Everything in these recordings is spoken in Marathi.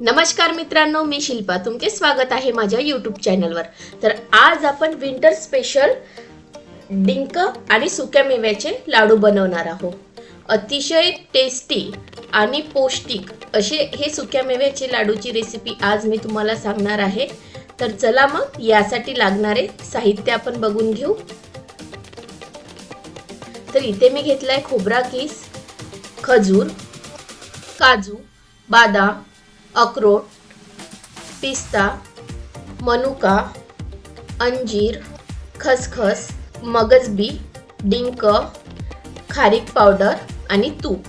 नमस्कार मित्रांनो मी शिल्पा. तुमचे स्वागत आहे माझ्या यूट्यूब चॅनलवर तर आज आपण विंटर स्पेशल डिंक आणि सुक्या मेव्याचे लाडू बनवणार आहोत. अतिशय टेस्टी आणि पौष्टिक असे हे सुक्या मेव्याचे लाडूची रेसिपी आज मी तुम्हाला सांगणार आहे. तर चला मग यासाठी लागणारे साहित्य आपण बघून घेऊ. तर इथे मी घेतलाय खोबरा किस खजूर काजू बादाम अक्रोड पिस्ता मनुका अंजीर खसखस मगजबी डिंक खारीक पावडर आणि तूप.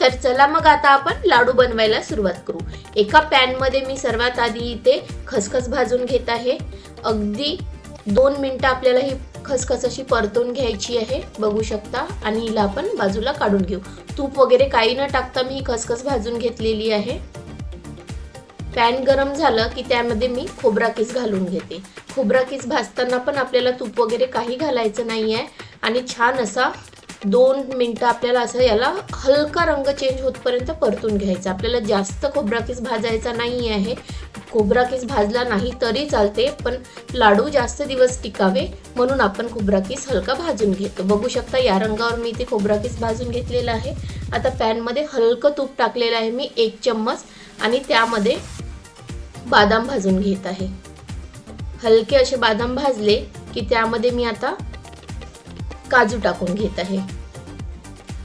तर चला मग आता आपण लाडू बनवायला सुरुवात करू. एका पॅनमध्ये मी सर्वात आधी इथे खसखस भाजून घेत आहे. अगदी दोन मिनटं आपल्याला ही खसखस अशी परतून घ्यायची आहे बघू शकता. आणि हिला आपण बाजूला काढून घेऊ. तूप वगैरे काही न टाकता मी ही खसखस भाजून घेतलेली आहे. पॅन गरम झालं की त्यामध्ये मी खोबरा किस घालून घेते. खोबरा किस भाजताना पण आपल्याला तूप वगैरे काही घालायचं नाही आहे आणि छान असा दोन मिनटं आपल्याला असं याला हलका रंग चेंज होतपर्यंत परतून घ्यायचा. आपल्याला जास्त खोबरा किस भाजायचा नाही आहे खोबरा किस भाजला नाही तरी चालते पण लाडू जास्त दिवस टिकावे म्हणून आपण खोबरा किस हलका भाजून घेतो. बघू शकता या रंगावर मी इथे खोबरा किस भाजून घेतलेला आहे. आता पॅनमध्ये हलकं तूप टाकलेलं आहे मी एक चम्मच आणि त्यामध्ये बादाम भाजून घेत आहे. हलके असे बादाम भाजले की त्यामध्ये मी आता काजू टाकून घेत आहे.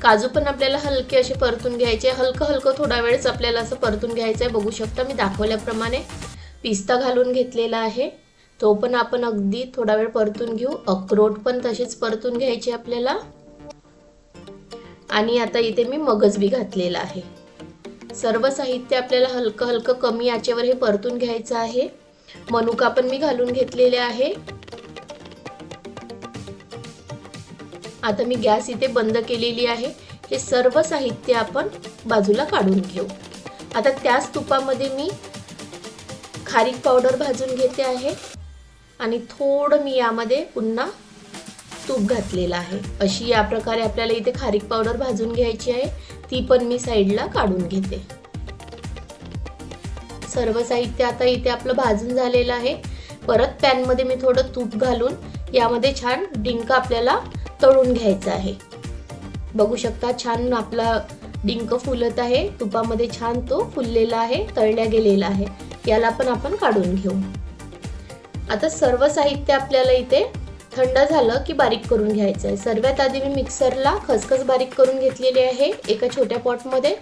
काजू पण आपल्याला हलके असे परतून घ्यायचे. हलकं हलकं थोडा वेळच आपल्याला असं परतून घ्यायचं आहे बघू शकता मी दाखवल्याप्रमाणे. पिस्ता घालून घेतलेला आहे. तो पण आपण अगदी थोडा वेळ परतून घेऊ. अक्रोड पण तसेच परतून घ्यायचे आपल्याला. आणि आता इथे मी मगजबी घातलेला आहे. सर्व साहित्य आपल्याला हलकं हलकं कमी याच्यावर हे परतून घ्यायचं आहे. मनुका पण मी घालून घेतलेले आहे. आता मी गॅस इथे बंद केलेली आहे. हे सर्व साहित्य आपण बाजूला काढून घेऊ. आता त्याच तुपामध्ये मी खारीक पावडर भाजून घेते आहे. आणि थोडं मी यामध्ये पुन्हा तूप घातलेलं आहे. अशी या प्रकारे आपल्याला इथे खारीक पावडर भाजून घ्यायची आहे. ती पण मी साईडला काढून घेते. सर्व साहित्य आता इथे आपलं भाजून झालेलं आहे. परत पॅनमध्ये मी थोडं तूप घालून यामध्ये छान डिंक आपल्याला तळून घ्यायचं आहे. बघू शकता छान आपला डिंक फुलत आहे. तुपामध्ये छान तो फुललेला आहे तळल्या गेलेला आहे. याला पण आपण काढून घेऊ. आता सर्व साहित्य आपल्याला इथे थंड झालं की बारीक करून घ्यायचं आहे. सर्वात आधी मी मिक्सरला खसखस बारीक करून घेतलेली आहे एका छोट्या पॉटमध्ये.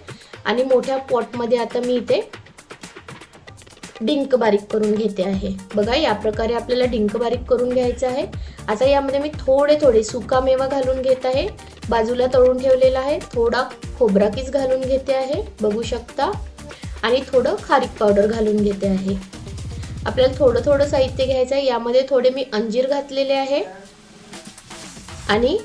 आणि मोठ्या पॉटमध्ये आता मी इथे डिंक बारीक करून घेते आहे. बघा या प्रकारे आपल्याला डिंक बारीक करून घ्यायचं आहे. आता यामध्ये मी थोडे थोडे सुका मेवा घालून घेत आहे. बाजूला तळून ठेवलेला आहे. थोडा खोबराकीच घालून घेते आहे. बघू शकता. आणि थोडं खारीक पावडर घालून घेते आहे. आपल्याला थोडं थोडं साहित्य घ्यायचं आहे. यामध्ये थोडे मी अंजीर घातलेले आहे. आणि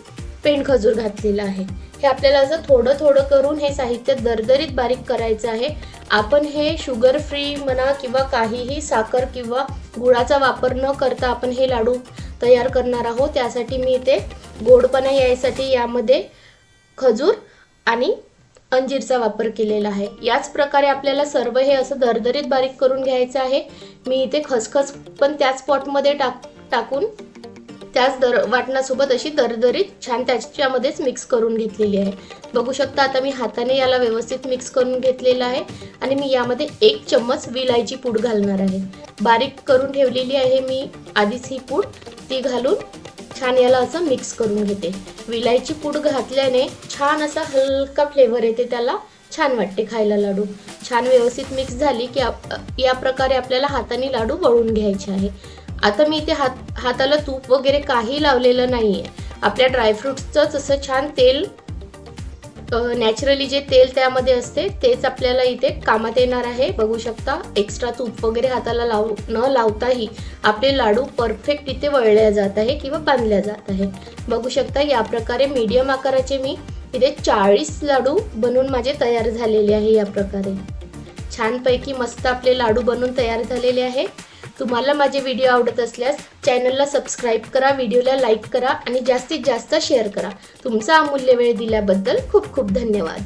पेंडखजूर घातलेला आहे. हे आपल्याला असं थोडं थोडं करून हे साहित्य दरदरीत बारीक करायचं आहे. आपण हे शुगर फ्री म्हणा किंवा काहीही साखर किंवा गुळाचा वापर न करता आपण हे लाडू तयार करणार आहोत. त्यासाठी मी इथे गोडपणा यायसाठी यामध्ये खजूर आणि अंजीरचा वापर केलेला आहे. याच प्रकारे आपल्याला सर्व हे असं दरदरीत बारीक करून घ्यायचं आहे. मी इथे खसखस पण त्याच पॉटमध्ये टाक टाकून त्याच दर वाटणासोबत अशी दरदरीत छान त्याच्यामध्येच मिक्स करून घेतलेली आहे. बघू शकता आता मी हाताने याला व्यवस्थित मिक्स करून घेतलेलं आहे आणि मी यामध्ये एक चम्मच विलायची पूड घालणार आहे. बारीक करून ठेवलेली आहे मी आधीच ही पूड. ती घालून छान याला असं मिक्स करून घेते. विलायची पूड घातल्याने छान असा हलका फ्लेवर येते त्याला. छान वाटते खायला लाडू. छान व्यवस्थित मिक्स झाली की आप या प्रकारे आपल्याला हाताने लाडू वळून घ्यायचे आहे. आता मी इथे हात हाताला तूप वगैरे काही लावलेलं नाही आहे आपल्या ड्रायफ्रुट्सचं असं छान तेल नॅचरली जे तेल त्यामध्ये असते तेच आपल्याला इथे कामात येणार आहे. बघू शकता एक्स्ट्रा तूप वगैरे हाताला लावू न लावताही आपले लाडू परफेक्ट इथे वळल्या जात आहे किंवा बांधल्या जात आहे. बघू शकता या प्रकारे मीडियम आकाराचे मी इथे चाळीस लाडू बनवून माझे तयार झालेले आहे या प्रकारे. छानपैकी मस्त आपले लाडू बनवून तयार झालेले आहे. तुम्हाला माझे व्हिडिओ आवडत असल्यास चॅनलला सबस्क्राईब करा व्हिडिओला लाईक करा आणि जास्तीत जास्त शेअर करा. तुमचा अमूल्य वेळ दिल्याबद्दल खूप खूप धन्यवाद.